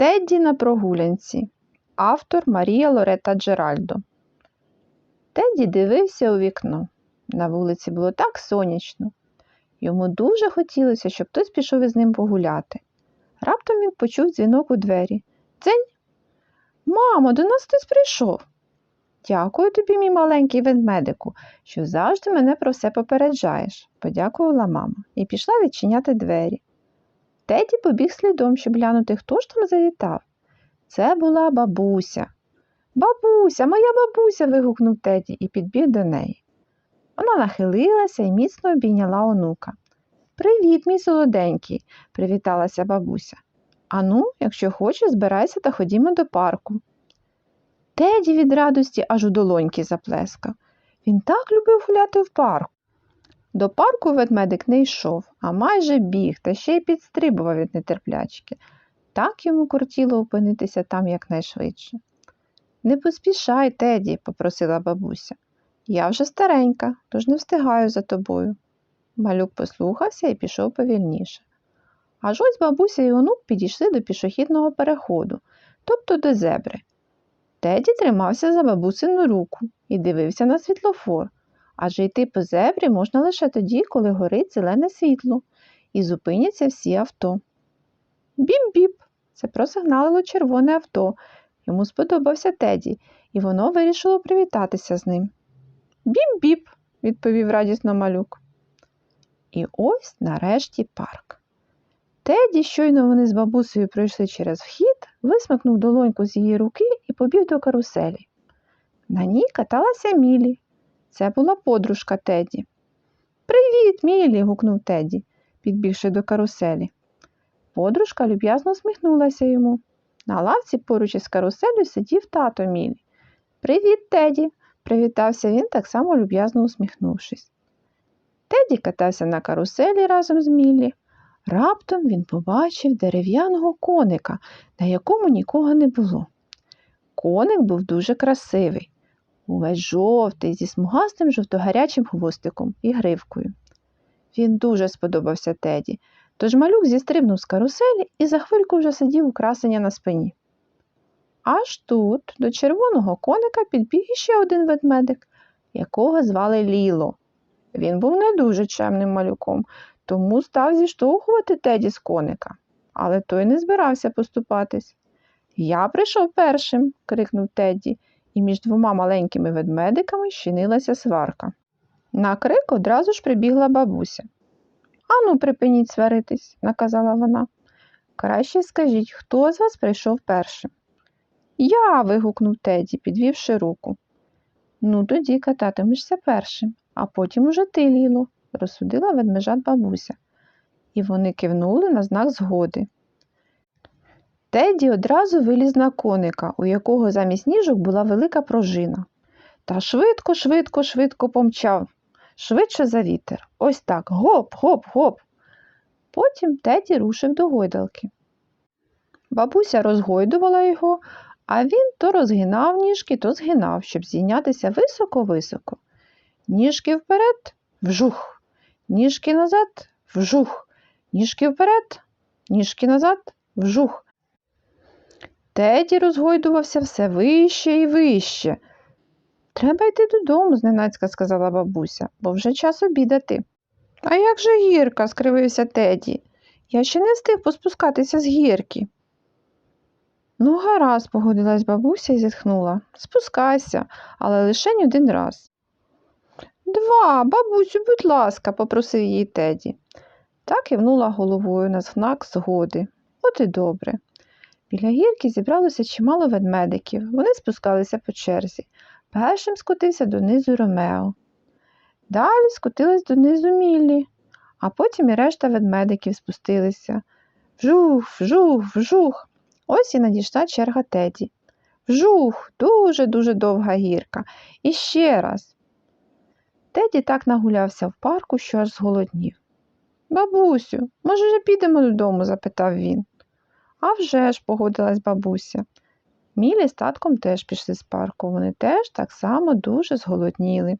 Тедді на прогулянці. Автор Марія Лорета Джеральдо. Тедді дивився у вікно. На вулиці було так сонячно. Йому дуже хотілося, щоб хтось пішов із ним погуляти. Раптом він почув дзвінок у двері. Дзень. Мамо, до нас хтось прийшов. Дякую тобі, мій маленький ведмедику, що завжди мене про все попереджаєш, подякувала мама і пішла відчиняти двері. Теді побіг слідом, щоб глянути, хто ж там завітав. Це була бабуся. Бабуся, моя бабуся. вигукнув Теді і підбіг до неї. Вона нахилилася і міцно обійняла онука. Привіт, мій солоденький, привіталася бабуся. Ану, якщо хочеш, збирайся та ходімо до парку. Теді від радості аж у долоньки заплескав. Він так любив гуляти в парку. До парку ведмедик не йшов, а майже біг та ще й підстрибував від нетерплячки. Так йому кортіло опинитися там якнайшвидше. Не поспішай, Теді, попросила бабуся. Я вже старенька, тож не встигаю за тобою. Малюк послухався і пішов повільніше. Аж ось бабуся і онук підійшли до пішохідного переходу, тобто до зебри. Теді тримався за бабусину руку і дивився на світлофор, адже йти по зебрі можна лише тоді, коли горить зелене світло, і зупиняться всі авто. Біп-біп! Це просигналило червоне авто. Йому сподобався Теді, і воно вирішило привітатися з ним. Біп-біп, відповів радісно малюк. І ось нарешті парк. Теді, щойно вони з бабусею пройшли через вхід, висмикнув долоньку з її руки і побіг до каруселі. На ній каталася Мілі. Це була подружка Теді. Привіт, Мілі. гукнув Теді, підбігши до каруселі. Подружка люб'язно усміхнулася йому. На лавці поруч із каруселю сидів тато Мілі. Привіт, Теді, привітався він, так само люб'язно усміхнувшись. Теді катався на каруселі разом з Міллі. Раптом він побачив дерев'яного коника, на якому нікого не було. Коник був дуже красивий, увесь жовтий, зі смугастим жовтогарячим хвостиком і гривкою. Він дуже сподобався Теді, тож малюк зістрибнув з каруселі і за хвильку вже сидів у красення на спині. Аж тут до червоного коника підбіг іще один ведмедик, якого звали Ліло. Він був не дуже чемним малюком, тому став зіштовхувати Теді з коника, але той не збирався поступатись. Я прийшов першим, крикнув Тедді, і між двома маленькими ведмедиками щинилася сварка. На крик одразу ж прибігла бабуся. Ану, припиніть сваритись, наказала вона. Краще скажіть, хто з вас прийшов першим? Я. вигукнув Теді, підвівши руку. Ну, тоді кататимешся першим, а потім уже ти, Ліло, розсудила ведмежат бабуся, і вони кивнули на знак згоди. Теді одразу виліз на коника, у якого замість ніжок була велика пружина. Та швидко, швидко, швидко помчав, швидше за вітер. Ось так гоп, гоп, гоп. Потім Теді рушив до гойдалки. Бабуся розгойдувала його, а він то розгинав ніжки, то згинав, щоб зійнятися високо-високо. Ніжки вперед, вжух, ніжки назад, вжух, ніжки вперед, ніжки назад, вжух. Теді розгойдувався все вище і вище. Треба йти додому, зненацька сказала бабуся, бо вже час обідати. А як же гірка? скривився Теді. Я ще не встиг поспускатися з гірки. Ну, гаразд, погодилась бабуся і зітхнула. Спускайся, але лише один раз. Два, бабусю, будь ласка, попросив її Теді. Та кивнула головою на знак згоди. От і добре. Біля гірки зібралося чимало ведмедиків. Вони спускалися по черзі. Першим скотився донизу Ромео. Далі скотилась донизу Міллі, а потім і решта ведмедиків спустилися. Вжух, вжух, вжух. Ось і надійшла черга Теді. Вжух, дуже-дуже довга гірка. І ще раз. Теді так нагулявся в парку, що аж зголоднів. Бабусю, може, вже підемо додому? запитав він. «А вже ж», – погодилась бабуся. Мілі з татком теж пішли з парку. Вони теж так само дуже зголодніли.